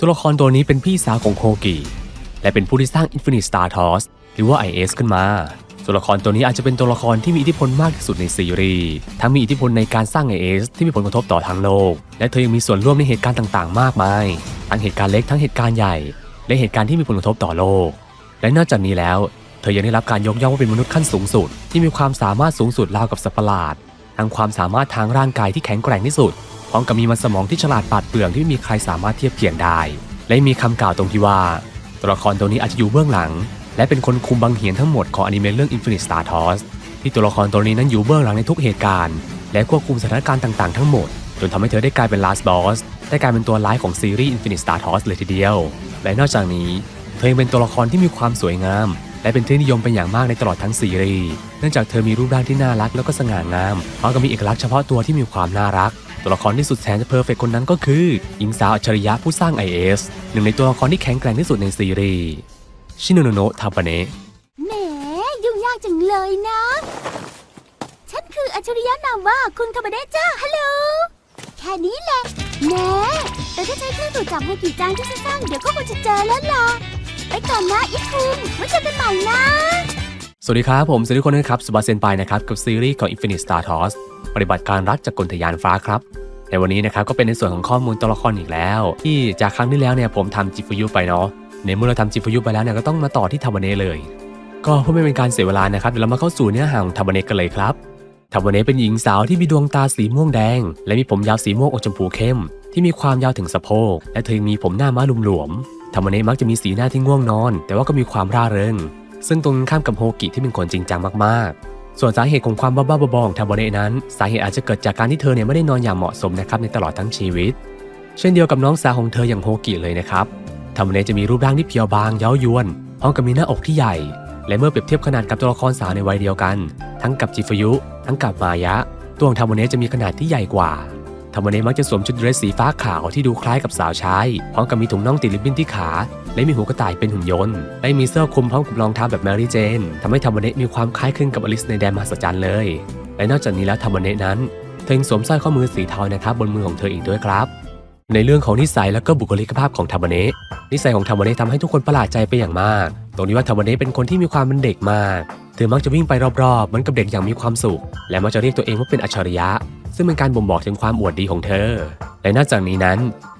ตัวละครตัวนี้เป็นพี่สาวของโฮกิและเป็นผู้ที่สร้าง Infinite Star t o s หรือว่า IS ขึ้นมา ตัวละครตัวนี้อาจจะเป็นตัวละครที่มีอิทธิพลมากที่สุดในซีรีส์ ทั้งมีอิทธิพลในการสร้าง IS ที่มีผลกระทบต่อทั้งโลก และเธอยังมีส่วนร่วมในเหตุการณ์ต่างๆ มากมาย ทั้งเหตุการณ์เล็กทั้งเหตุการณ์ใหญ่ และเหตุการณ์ที่มีผลกระทบต่อโลก และนอกจากนี้แล้ว เธอยังได้รับการยกย่องว่าเป็นมนุษย์ขั้นสูงสุด ที่มีความสามารถสูงสุดราวกับสัตว์ประหลาด ทั้งความสามารถทางร่างกายที่แข็งแกร่งที่สุด พร้อมกับมีมันสมองที่ฉลาดปาดเปรื่องที่ไม่มีใครสามารถเทียบเคียงได้ และมีคำกล่าวตรงที่ว่า ตัวละครตัวนี้อาจจะอยู่เบื้องหลัง และเป็นคนคุมบังเหียนทั้งหมดของอนิเมะเรื่อง Infinite Star Toss ที่ตัวละครตัวนี้นั้นอยู่เบื้องหลังในทุกเหตุการณ์ และควบคุมสถานการณ์ต่างๆทั้งหมด จนทำให้เธอได้กลายเป็น Last Boss ได้กลายเป็นตัวร้ายของซีรีส์ Infinite Star Toss เลยทีเดียว และนอกจากนี้ เธอยังเป็นตัวละครที่มีความสวยงาม และเป็นที่นิยมเป็นอย่างมากในตลอดทั้งซีรีส์ เนื่องจากเธอมีรูปร่างที่น่ารักแล้วก็สง่างามพร้อมกับมีเอกลักษณ์เฉพาะตัวที่มีความน่ารัก ตัวละครที่สุดแสนจะเพอร์เฟกคนนั้นก็คือหญิงสาวอัจฉริยะผู้สร้าง IS หนึ่งในตัวละครที่แข็งแกร่งที่สุดในซีรีส์ชินโนโนะทาปาเนะแหมยุ่งยากจังเลยนะ ฉันคืออัจฉริยะนามว่าคุณธรรมเดชจ้าฮัลโหลแค่นี้แหละแหมแต่ถ้าใช้เครื่องตรวจจับโฮกิจังที่ฉันสร้างเดี๋ยวก็คงจะเจอแล้วล่ะไปก่อนนะอีคุงไว้เจอกันใหม่นะ สวัสดีครับ ผมสวัสดีทุกคนนะครับสุบาเซนไปนะครับ กับซีรีส์ของ Infinite Star Toss ปฏิบัติการรักจากกลทยานฟ้าครับ ในวันนี้นะครับก็เป็นในส่วนของข้อมูลตัวละครอีกแล้ว ที่จากครั้งที่แล้วเนี่ยผมทำจิฟยุไปเนาะในเมื่อเราทำจิฟยุไปแล้วเนี่ยก็ต้องมาต่อที่ทาวเนเลย ก็เพื่อไม่เป็นการเสียเวลานะครับเดี๋ยวเรามาเข้าสู่เนื้อหาของทาวเนกันเลยครับทาวเนเป็นหญิงสาวที่มีดวงตาสีม่วงแดง และมีผมยาวสีม่วงอมชมพูเข้ม ที่มีความยาวถึงสะโพกและเธอยังมีผมหน้าม้าลุมหลวมทาวเนมักจะมีสีหน้าที่ง่วงนอน แต่ว่าก็มีความร่าเริง ซึ่งตรงข้ามกับโฮกิที่เป็นคนจริงจังมากๆ ส่วนสาเหตุของความบ้าๆบอๆของทาโบเนะนั้น สาเหตุอาจจะเกิดจากการที่เธอเนี่ยไม่ได้นอนอย่างเหมาะสมนะครับในตลอดทั้งชีวิต เช่นเดียวกับน้องสาวของเธออย่างโฮกิเลยนะครับทาโบเนะจะมีรูปร่างที่เพียวบางเย้ายวนพร้อมกับมีหน้าอกที่ใหญ่ และเมื่อเปรียบเทียบขนาดกับตัวละครสาวในวัยเดียวกัน ทั้งกับจิฟยุ ทั้งกับมายะ ตัวของทาโบเนะจะมีขนาดที่ใหญ่กว่า โมเนะมักจะสวมชุดเดรสสีฟ้าขาวที่ดูคล้ายกับสาวใช้พร้อมกับมีถุงน่องติดริบบิ้นที่ขา และมีหูกระต่ายเป็นหุ่นยนต์ และมีเสื้อคลุมพร้อมกับรองเท้าแบบแมรี่เจนทำให้ทาโมเนะมีความคล้ายคลึงกับอลิสในแดนมหัศจรรย์เลย และนอกจากนี้แล้วทาโมเนะนั้นเธอยังสวมสร้อยข้อมือสีเทานะครับบนมือของเธออีกด้วยครับในเรื่องของนิสัยและก็บุคลิกภาพของทามเนะนิสัยของทามเนะทำให้ทุกคนประหลาดใจไปอย่างมาก ตรงนี้ว่าทามเนะเป็นคนที่มีความเป็นเด็กมาก เธอมักจะวิ่งไปรอบๆเหมือนกับเด็กอย่างมีความสุข และมักจะเรียกตัวเองว่าเป็นอัจฉริยะ ซึ่งเป็นการบ่งบอกถึงความอวดดีของเธอ และนอกจากนี้นั้น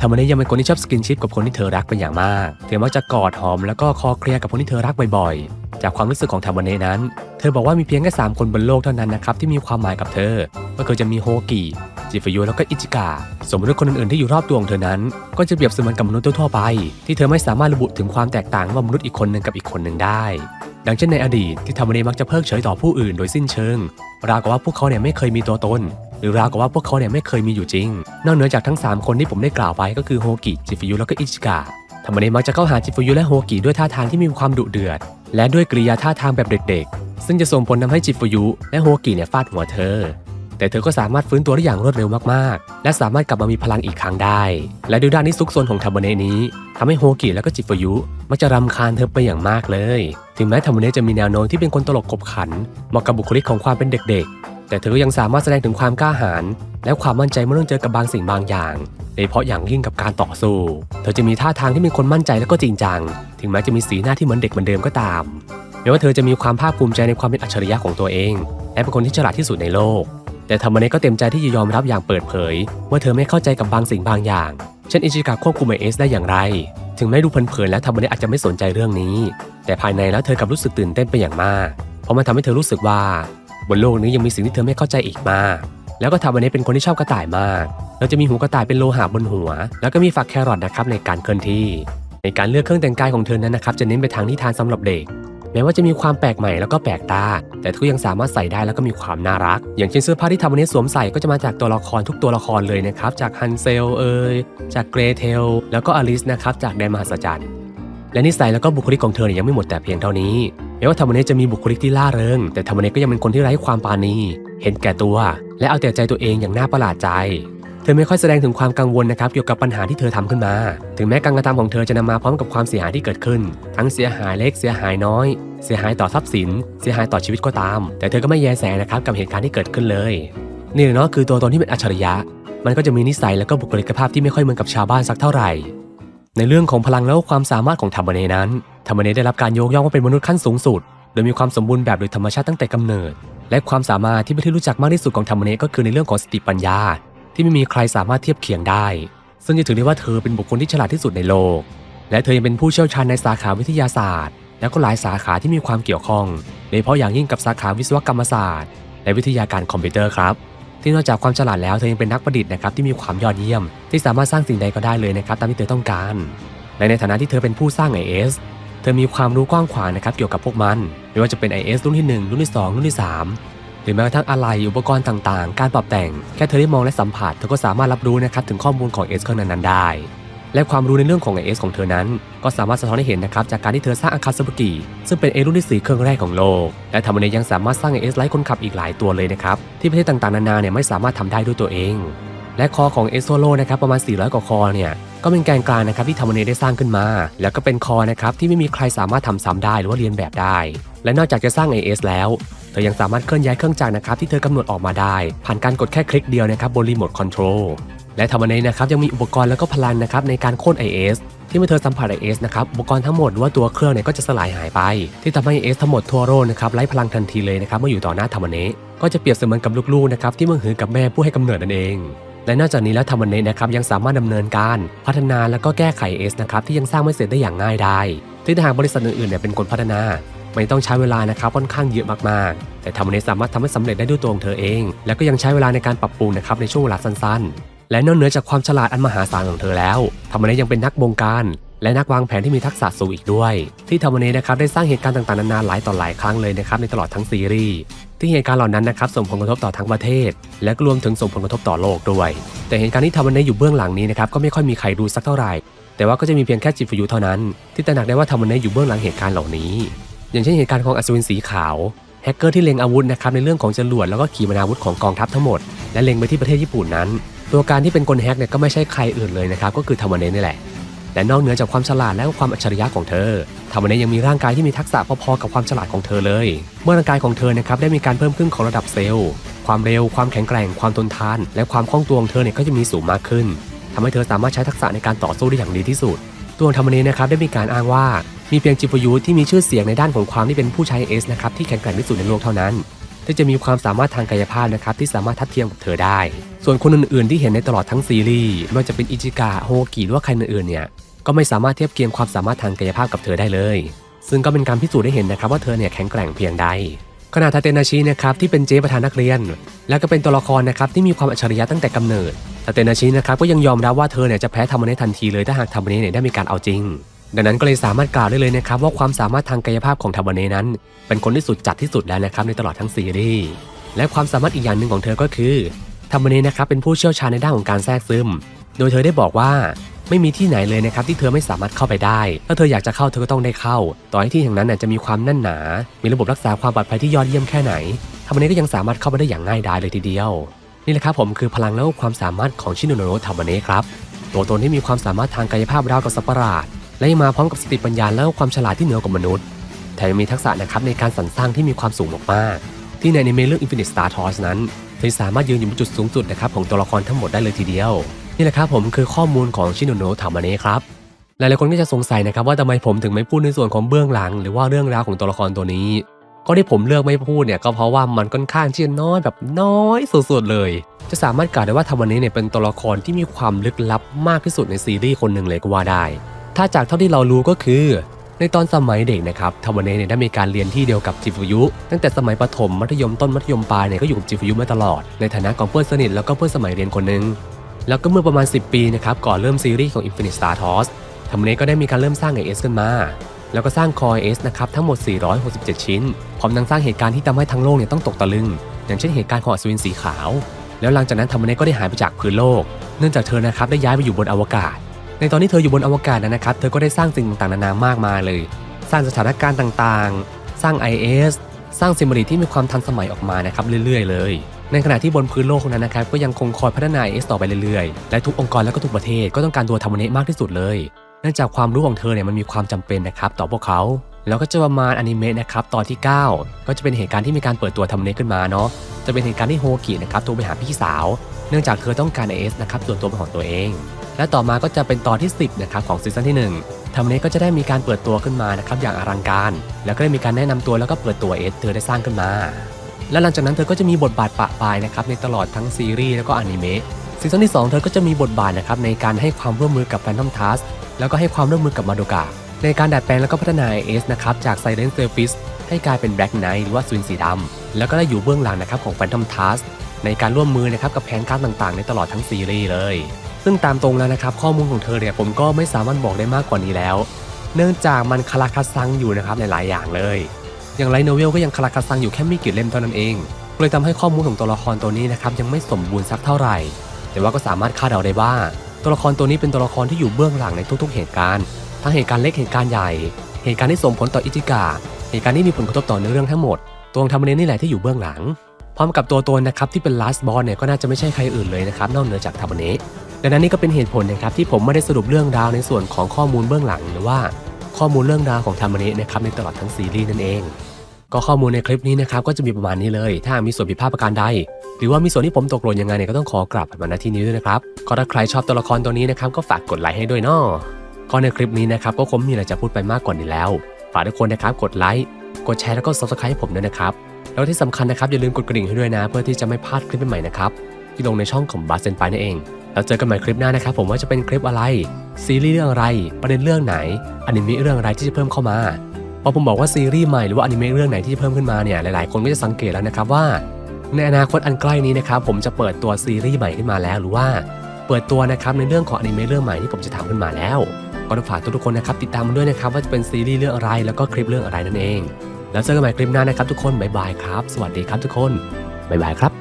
ทาโมเนยังเป็นคนที่ชอบสกินชิปกับคนที่เธอรักเป็นอย่างมาก เธอมักจะกอดหอมแล้วก็คอเคลียร์กับคนที่เธอรักบ่อยๆ จากความรู้สึกของทาโมเนะนั้น เธอบอกว่ามีเพียงแค่3คนบนโลกเท่านั้นนะครับที่มีความหมายกับเธอ ก็คือจะมีโฮกิ จิฟยุแล้วก็อิจิกะสมมติคนอื่นๆที่อยู่รอบตัวของเธอนั้น ก็จะเปรียบเสมือนกับมนุษย์ทั่วไป ที่เธอไม่สามารถระบุถึงความแตกต่างว่ามนุษย์อีกคนหนึ่งกับอีกคนหนึ่งได้ ดังเช่นในอดีตที่ทามเนมักจะเพิกเฉยต่อผู้อื่นโดยสิ้นเชิง ราวกับว่าพวกเขาเนี่ยไม่เคยมีตัวตน หรือราวกับว่าพวกเขาเนี่ยไม่เคยมีอยู่จริง นอกเหนือจากทั้ง 3 คนที่ผมได้กล่าวไปก็คือโฮกิจิฟยุแล้วก็อิจิกะทามเนมักจะเข้าหาจิฟยุและโฮกิด้วยท่าทางที่มีความดุเดือด และด้วยกริยาท่าทางแบบเด็ก ๆ ซึ่งจะส่งผลทำให้จิฟยุและโฮกิเนี่ยฟาดหัวเธอ แต่เธอก็สามารถฟื้นตัวได้อย่างรวดเร็วมากๆ และสามารถกลับมามีพลังอีกครั้งได้ และด้วยด้านที่ซุกซนของทาโมเนนี้ทำให้โฮกิและก็จิฟยุ มักจะรำคาญเธอไปอย่างมากเลย ถึงแม้ทาโมเนจะมีแนวโน้มที่เป็นคนตลกขบขันเหมาะกับบุคลิกของความเป็นเด็กๆ แต่เธอก็ยังสามารถแสดงถึงความกล้าหาญและความมั่นใจเมื่อต้องเจอกับบางสิ่งบางอย่างโดยเฉพาะอย่างยิ่งกับการต่อสู้ เธอจะมีท่าทางที่เป็นคนมั่นใจและก็จริงจัง ถึงแม้จะมีสีหน้าที่เหมือนเด็กเหมือนเดิมก็ตามแม้ว่าเธอจะมีความภาคภูมิใจในความเป็นอัจฉริยะของตัวเอง และเป็นคนที่ฉลาดที่สุดในโลก แต่ทามาเนะก็เต็มใจที่จะยอมรับอย่างเปิดเผย ว่าเธอไม่เข้าใจกับบางสิ่งบางอย่างเช่นอิจิกะควบคุมไอเอสได้อย่างไร ถึงแม้ดูเผินๆแล้วทามาเนะอาจจะไม่สนใจเรื่องนี้ แต่ภายในแล้วเธอกลับรู้สึกตื่นเต้นไปอย่างมาก เพราะมันทำให้เธอรู้สึกว่า บนโลกนี้ยังมีสิ่งที่เธอไม่เข้าใจอีกมาก แล้วก็ทามาเนะเป็นคนที่ชอบกระต่ายมากเราจะมีหูกระต่ายเป็นโลหะบนหัว แล้วก็มีฝักแครอทนะครับในการเคลื่อนที่ ในการเลือกเครื่องแต่งกายของเธอนั้นนะครับจะเน้นไปทางนิทานสำหรับเด็ก แม้ว่าจะมีความแปลกใหม่แล้วก็แปลกตา แต่ก็ยังสามารถใส่ได้แล้วก็มีความน่ารัก อย่างเช่นเสื้อผ้าที่ทำวันนี้สวมใส่ก็จะมาจากตัวละครทุกตัวละครเลยนะครับ จากฮันเซลเอยจากเกรเทลแล้วก็อลิสนะครับจากแดนมหัศจรรย์และนิสัยแล้วก็บุคลิกของเธอเนี่ยยังไม่หมดแต่เพียงเท่านี้แม้ว่าธรรมเนจะมีบุคลิกที่ล่าเริง แต่ธรรมเนก็ยังเป็นคนที่ไร้ความปราณีเห็นแก่ตัว และเอาแต่ใจตัวเองอย่างน่าประหลาดใจ เธอไม่ค่อยแสดงถึงความกังวลนะครับเกี่ยวกับปัญหาที่เธอทำขึ้นมา ถึงแม้การกระทำของเธอจะนำมาพร้อมกับความเสียหายที่เกิดขึ้น ทั้งเสียหายเล็กเสียหายน้อย เสียหายต่อทรัพย์สิน เสียหายต่อชีวิตก็ตาม แต่เธอก็ไม่แยแสนะครับกับเหตุการณ์ที่เกิดขึ้นเลย นี่เนาะคือตัวตนที่เป็นอัจฉริยะ มันก็จะมีนิสัยแล้วก็บุคลิกภาพที่ไม่ค่อยเหมือนกับชาวบ้านสักเท่าไหร่ ในเรื่องของพลังและความสามารถของธรรมเนนั้นธรรมเนได้รับการยกย่องว่าเป็นมนุษย์ขั้นสูงสุด โดยมีความสมบูรณ์แบบโดยธรรมชาติตั้งแต่กำเนิด และความสามารถที่เป็นที่รู้จักมากที่สุดของธรรมเนก็คือในเรื่องของสติปัญญา ที่ไม่มีใครสามารถเทียบเคียงได้ ซึ่งจะถือได้ว่าเธอเป็นบุคคลที่ฉลาดที่สุดในโลก และเธอยังเป็นผู้เชี่ยวชาญในสาขาวิทยาศาสตร์ และก็หลายสาขาที่มีความเกี่ยวข้องโดยเฉพาะอย่างยิ่งกับสาขาวิศวกรรมศาสตร์ และวิทยาการคอมพิวเตอร์ครับที่นอกจากความฉลาดแล้วเธอยังเป็นนักประดิษฐ์นะครับที่มีความยอดเยี่ยม ที่สามารถสร้างสิ่งใดก็ได้เลยนะครับตามที่เธอต้องการและในฐานะที่เธอเป็นผู้สร้าง IS เธอมีความรู้กว้างขวางนะครับเกี่ยวกับพวกมัน ไม่ว่าจะเป็น IS รุ่นที่ 1 รุ่นที่ 2 รุ่นที่ 3 หรือแม้กระทั่งอะไหล่อุปกรณ์ต่างๆ การปรับแต่งแค่เธอได้มองและสัมผัสเธอก็สามารถรับรู้นะครับถึงข้อมูลของเครื่องนั้นๆได้ และความรู้ในเรื่องของ IS ของเธอนั้น ก็สามารถสะท้อนให้เห็นนะครับจากการที่เธอสร้างอาคาซาบุกิซึ่งเป็น A รุ่นที่4เครื่องแรกของโลก และทำให้ยังสามารถสร้าง IS ไร้คนขับอีกหลายตัวเลยนะครับที่ประเทศต่างๆนานาเนี่ยไม่สามารถทำได้ด้วยตัวเอง และคอของเอสโซโลนะครับประมาณ 400 กว่าคอเนี่ยก็เป็นแกนกลางนะครับที่ธรรมเนได้สร้างขึ้นมา แล้วก็เป็นคอนะครับที่ไม่มีใครสามารถทำซ้ำได้หรือว่าเรียนแบบได้ และนอกจากจะสร้าง AS แล้ว เธอยังสามารถเคลื่อนย้ายเครื่องจักรนะครับที่เธอกำหนดออกมาได้ ผ่านการกดแค่คลิกเดียวนะครับบนรีโมทคอนโทรลและธรรมเนนะครับยังมีอุปกรณ์แล้วก็พลังนะครับในการโค่น IS ที่เมื่อเธอสัมผัส IS นะครับอุปกรณ์ทั้งหมดว่าตัวเครื่องเนี่ยก็จะสลายหายไป ที่ทำให้ IS ทั้งหมดทั่วโลกนะครับไร้พลังทันทีเลยนะครับเมื่ออยู่ต่อหน้าธรรมเนก็จะเปรียบเสมือนกับลูกๆนะครับที่มื่อหือกับแม่ผู้ให้กำเนิดนั่นเอง และนอกจากนี้แล้วธรรมเนตนะครับยังสามารถดำเนินการพัฒนาแล้วก็แก้ไข S นะครับที่ยังสร้างไม่เสร็จได้อย่างง่ายได้ที่ถ้าหากบริษัทอื่นๆเนี่ยเป็นคนพัฒนา ไม่ต้องใช้เวลานะครับค่อนข้างเยอะมากๆ แต่ธรรมเนสามารถทำให้สำเร็จได้ด้วยตัวของเธอเอง แล้วก็ยังใช้เวลาในการปรับปรุงนะครับในช่วงเวลาสั้นๆ และนอกเหนือจากความฉลาดอันมหาศาลของเธอแล้วธรรมเนยังเป็นนักบงการและนักวางแผนที่มีทักษะสูงอีกด้วย ที่ธรรมเนตนะครับได้สร้างเหตุการณ์ต่างๆนานาหลายต่อหลายครั้งเลยนะครับในตลอดทั้งซีรีส์ที่เหตุการณ์เหล่านั้นนะครับส่งผลกระทบต่อทั้งประเทศ และก็รวมถึงส่งผลกระทบต่อโลกด้วย แต่เหตุการณ์ที่ทำวันนี้อยู่เบื้องหลังนี้นะครับก็ไม่ค่อยมีใครรู้สักเท่าไหร่ แต่ว่าก็จะมีเพียงแค่จิฟยูเท่านั้น ที่ตระหนักได้ว่าทำวันนี้อยู่เบื้องหลังเหตุการณ์เหล่านี้ อย่างเช่นเหตุการณ์ของอัศวินสีขาวแฮกเกอร์ที่เล็งอาวุธนะครับในเรื่องของจรวดแล้วก็ขีปนาวุธของกองทัพทั้งหมด และเล็งไปที่ประเทศญี่ปุ่นนั้น ตัวการที่เป็นคนแฮกเนี่ยก็ไม่ใช่ใครอื่นเลยนะครับก็คือทำวันนี้นี่แหละและนอกเหนือจากความฉลาดและความอัจฉริยะของเธอทำให้ยังมีร่างกายที่มีทักษะพอๆกับความฉลาดของเธอเลย เมื่อร่างกายของเธอนะครับได้มีการเพิ่มขึ้นของระดับเซลล์ ความเร็ว ความแข็งแกร่ง ความทนทาน และความคล่องตัวของเธอเนี่ยก็จะมีสูงมากขึ้นทำให้เธอสามารถใช้ทักษะในการต่อสู้ได้อย่างดีที่สุด ตัวธรรมเนนะครับได้มีการอ้างว่า มีเพียงจิปยุทธที่มีชื่อเสียงในด้านของความที่เป็นผู้ใช้เอสนะครับที่แข็งแกร่งที่สุดในโลกเท่านั้น ที่จะมีความสามารถทางกายภาพนะครับที่สามารถทัดเทียมกับเธอได้ ส่วนคนอื่นๆ ที่เห็นในตลอดทั้งซีรีส์ไม่ว่าจะเป็นอิจิกะโฮกิหรือว่าใครอื่นๆเนี่ยก็ไม่สามารถเทียบเคียงความสามารถทางกายภาพกับเธอได้เลย ซึ่งก็เป็นการพิสูจน์ได้เห็นนะครับว่าเธอเนี่ยแข็งแกร่งเพียงใดขณะทาเตนาชินะครับที่เป็นเจ๊ประธานนักเรียน และก็เป็นตัวละครนะครับที่มีความอัจฉริยะตั้งแต่กำเนิดทาเตนาชินะครับก็ยังยอมรับว่าเธอเนี่ยจะแพ้ทำมันได้ทันทีเลยถ้าหากทำมันเนี่ยได้มีการเอาจริง ดังนั้นก็เลยสามารถกล่าวได้เลยนะครับว่าความสามารถทางกายภาพของทามันเนนั้น เป็นคนที่สุดจัดที่สุดแล้วนะครับในตลอดทั้งซีรีส์และความสามารถอีกอย่างหนึ่งของเธอก็คือทามันเนนะครับเป็นผู้เชี่ยวชาญในด้านของการแทรกซึม โดยเธอได้บอกว่าไม่มีที่ไหนเลยนะครับที่เธอไม่สามารถเข้าไปได้ ถ้าเธออยากจะเข้าเธอก็ต้องได้เข้า ต่อให้ที่แห่งนั้นน่ะจะมีความแน่นหนา มีระบบรักษาความปลอดภัยที่ยอดเยี่ยมแค่ไหนทำอันนี้ก็ยังสามารถเข้าไปได้อย่างง่ายดายเลยทีเดียว นี่แหละครับผมคือพลังและความสามารถของชินโนโนะทามาเนครับตัวตนที่มีความสามารถทางกายภาพราวกับสัประหลาด และยังมาพร้อมกับสติปัญญาและความฉลาดที่เหนือกว่ามนุษย์ แถมยังมีทักษะนะครับในการสรรสร้างที่มีความสูงมากๆ ที่ในอนิเมเรื่อง Infinite Star Tours นั้นเธอสามารถยืนอยู่บนจุดสูงสุดนะครับของตัวละครทั้งหมดได้เลยทีเดียว นี่แหละครับผมคือข้อมูลของชิโนโนะทามาเนะครับหลายๆคนก็จะสงสัยนะครับว่าทำไมผมถึงไม่พูดในส่วนของเบื้องหลัง หรือว่าเรื่องราวของตัวละครตัวนี้ ก็ที่ผมเลือกไม่พูดเนี่ยก็เพราะว่ามันค่อนข้างที่จะน้อยแบบน้อยสุดๆเลย จะสามารถกล่าวได้ว่าทามาเนะเนี่ยเป็นตัวละครที่มีความลึกลับมากที่สุดในซีรีส์คนหนึ่งเลยก็ว่าได้ ถ้าจากเท่าที่เรารู้ก็คือ ในตอนสมัยเด็กนะครับทามเนเนี่ยได้มีการเรียนที่เดียวกับจิฟุยุ ตั้งแต่สมัยประถมมัธยมต้นมัธยมปลายเนี่ยก็อยู่กับจิฟุยุมาตลอด ในฐานะของเพื่อนสนิทแล้วก็เพื่อนสมัยเรียนคนหนึ่งแล้วก็เมื่อประมาณ 10 ปีนะครับก่อนเริ่มซีรีส์ของ Infinite Star Tours ทามเนะก็ได้มีการเริ่มสร้าง IS ขึ้นมา แล้วก็สร้างคอย S นะครับทั้งหมด 467 ชิ้น พร้อมทั้งสร้างเหตุการณ์ที่ทำให้ทั้งโลกเนี่ยต้องตกตะลึง อย่างเช่นเหตุการณ์ของอัศวินสีขาว แล้วหลังจากนั้นทามเนก็ได้หายไปจากพื้นโลก เนื่องจากเธอนะครับได้ย้ายไปอยู่บนอวกาศ ในตอนที่เธออยู่บนอวกาศนะครับ เธอก็ได้สร้างสิ่งต่างๆนานามากมายเลย สร้างสถานการณ์ต่างๆ สร้าง IS สร้างซิมบรีที่มีความทันสมัยออกมานะครับเรื่อยๆ เลย ในขณะที่บนพื้นโลกนั้นนะครับก็ยังคงคอยพัฒนา IS ต่อไปเรื่อยๆ และทุกองค์กรและก็ทุกประเทศก็ต้องการตัวทามเนะมากที่สุดเลย เนื่องจากความรู้ของเธอเนี่ยมันมีความจำเป็นนะครับต่อพวกเขาแล้วก็จะประมาณอนิเมะนะครับตอนที่ 9 ก็จะเป็นเหตุการณ์ที่มีการเปิดตัวทำเนขึ้นมาเนาะจะเป็นเหตุการณ์ที่โฮกินะครับโทรไปหาพี่สาว เนื่องจากเธอต้องการ IS นะครับส่วนตัวเป็นของตัวเอง และต่อมาก็จะเป็นตอนที่ 10นะครับของซีซั่นที่ 1ทำนี้ก็จะได้มีการเปิดตัวขึ้นมานะครับอย่างอลังการ แล้วก็ได้มีการแนะนำตัวแล้วก็เปิดตัวเอสเธอได้สร้างขึ้นมา และหลังจากนั้นเธอก็จะมีบทบาทปะปายนะครับในตลอดทั้งซีรีส์แล้วก็อนิเมะซีซั่นที่สองเธอก็จะมีบทบาทนะครับในการให้ความร่วมมือกับแฟนตอมทัสแล้วก็ให้ความร่วมมือกับมาโดกาในการดัดแปลงแล้วก็พัฒนาเอสนะครับจากไซเลนเซอร์ฟิสให้กลายเป็นแบล็กไนท์หรือว่าสวินสีดำแล้วก็ได้อยู่เบื้องหลังนะครับของแฟนตอมทัสในการร่วมมือนะครับกับแผนการต่างๆ ในตลอดทั้งซีรีส์เลย ซึ่งตามตรงแล้วนะครับ ข้อมูลของเธอเนี่ยผมก็ไม่สามารถบอกได้มากกว่านี้แล้ว เนื่องจากมันคาราคาซังอยู่นะครับหลายๆอย่างเลย อย่างไรโนเวลก็ยังคาราคาซังอยู่แค่ไม่กี่เล่มเท่านั้นเองเลยทำให้ข้อมูลของตัวละครตัวนี้นะครับยังไม่สมบูรณ์สักเท่าไหร่ แต่ว่าก็สามารถคาดเดาได้ว่า ตัวละครตัวนี้เป็นตัวละครที่อยู่เบื้องหลังในทุกๆ เหตุการณ์ ทั้งเหตุการณ์เล็กเหตุการณ์ใหญ่ เหตุการณ์ที่ส่งผลต่ออิจิกาเหตุการณ์ที่มีผลกระทบต่อเนื้อเรื่องทั้งหมด ตัวองทำเนนี่แหละที่อยู่เบื้องหลัง พร้อมกับตัวตนนะครับที่เป็น last boss เนี่ยก็น่าจะไม่ใช่ใครอื่นเลยนะครับนอกเหนือจากทาบเนะ ดังนั้นนี่ก็เป็นเหตุผลนะครับที่ผมไม่ได้สรุปเรื่องราวในส่วนของข้อมูลเบื้องหลังหรือว่าข้อมูลเรื่องราวของทามเนะนะครับในตลอดทั้งซีรีส์นั่นเอง ก็ข้อมูลในคลิปนี้นะครับก็จะมีประมาณนี้เลย ถ้ามีส่วนผิดพลาดประการใด หรือว่ามีส่วนที่ผมตกหล่นยังไงเนี่ยก็ต้องขอกราบมาณที่นี้ด้วยนะครับก็ถ้าใครชอบตัวละครตัวนี้นะครับก็ฝากกดไลค์ให้ด้วยเนาะก็ในคลิปนี้นะครับก็คงมีอะไรจะพูดไปมากกว่านี้แล้ว ฝากทุกคนนะครับกดไลค์กดแชร์แล้วก็ subscribe ให้ผมด้วยนะครับแล้วที่สำคัญนะครับอย่าลืมกดกระดิ่งให้ด้วยนะ เพื่อที่จะไม่พลาดคลิปใหม่ๆนะครับ ที่ลงในช่องของบาสเซนไปนั่นเอง แล้วเจอกันใหม่คลิปหน้านะครับผมว่าจะเป็นคลิปอะไร ซีรีส์เรื่องอะไร ประเด็นเรื่องไหนอนิเมะเรื่องอะไรที่จะเพิ่มเข้ามาพอผมบอกว่าซีรีส์ใหม่หรือว่าอนิเมะเรื่องไหนที่จะเพิ่มขึ้นมาเนี่ยหลายๆ คนก็จะสังเกตแล้วนะครับว่า ในอนาคตอันใกล้นี้นะครับผมจะเปิดตัวซีรีส์ใหม่ขึ้นมาแล้วหรือว่าเปิดตัวนะครับในเรื่องของอนิเมะเรื่องใหม่ที่ผมจะทำขึ้นมาแล้วก็ต้องฝากทุกๆคนนะครับติดตามมันด้วยนะครับว่าจะเป็นซีรีส์เรื่องอะไรแล้วก็คลิปเรื่องอะไรนั่นเอง แล้วเจอกันใหม่คลิปหน้านะครับทุกคนบ๊ายบายครับ สวัสดีครับทุกคนบ๊ายบายครับ